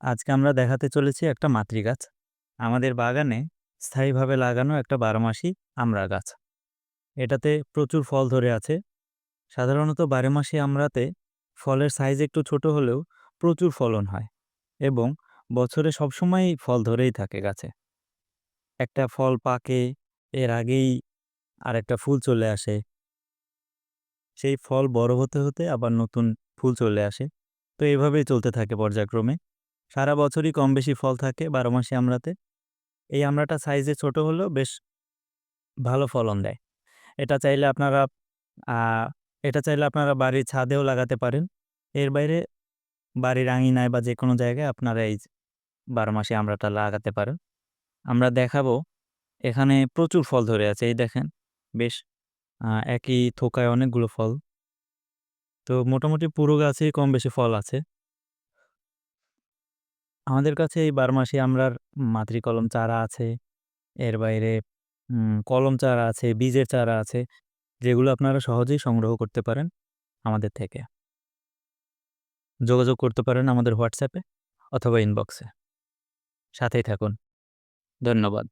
আজকে আমরা দেখাতে চলেছি একটা মাতৃ গাছ। আমাদের বাগানে স্থায়ীভাবে লাগানো একটা বারোমাসি আমড়া গাছ। এটাতে প্রচুর ফল ধরে আছে। সাধারণত বারোমাসি আমড়াতে ফলের সাইজ একটু ছোট হলেও প্রচুর ফলন হয় এবং বছরে সবসময়ই ফল ধরেই থাকে গাছে। একটা ফল পাকে, এর আগেই আরেকটা ফুল চলে আসে। সেই ফল বড় হতে হতে আবার নতুন ফুল চলে আসে। তো এভাবেই চলতে থাকে পর্যায়ক্রমে। সারা বছরই কম বেশি ফল থাকে বারো মাসে আমড়াতে এই আমড়াটা সাইজে ছোট হলেও বেশ ভালো ফলন দেয়। এটা চাইলে আপনারা এটা চাইলে আপনারা বাড়ির ছাদেও লাগাতে পারেন। এর বাইরে বাড়ির আঙিনায় বা যে কোনো জায়গায় আপনারা এই বারো মাসে আমড়াটা লাগাতে পারেন। আমরা দেখাবো, এখানে প্রচুর ফল ধরে আছে, এই দেখেন। বেশ একই থোকায় অনেকগুলো ফল। তো মোটামুটি পুরো গাছেই কম বেশি ফল আছে। আমাদের কাছে এই বারমাসি আমরার মাতৃ কলম চারা আছে। এর বাইরে কলম চারা আছে, বীজের চারা আছে, যেগুলো আপনারা সহজেই সংগ্রহ করতে পারেন আমাদের থেকে। যোগাযোগ করতে পারেন আমাদের হোয়াটসঅ্যাপে অথবা ইনবক্সে। সাথেই থাকুন। ধন্যবাদ।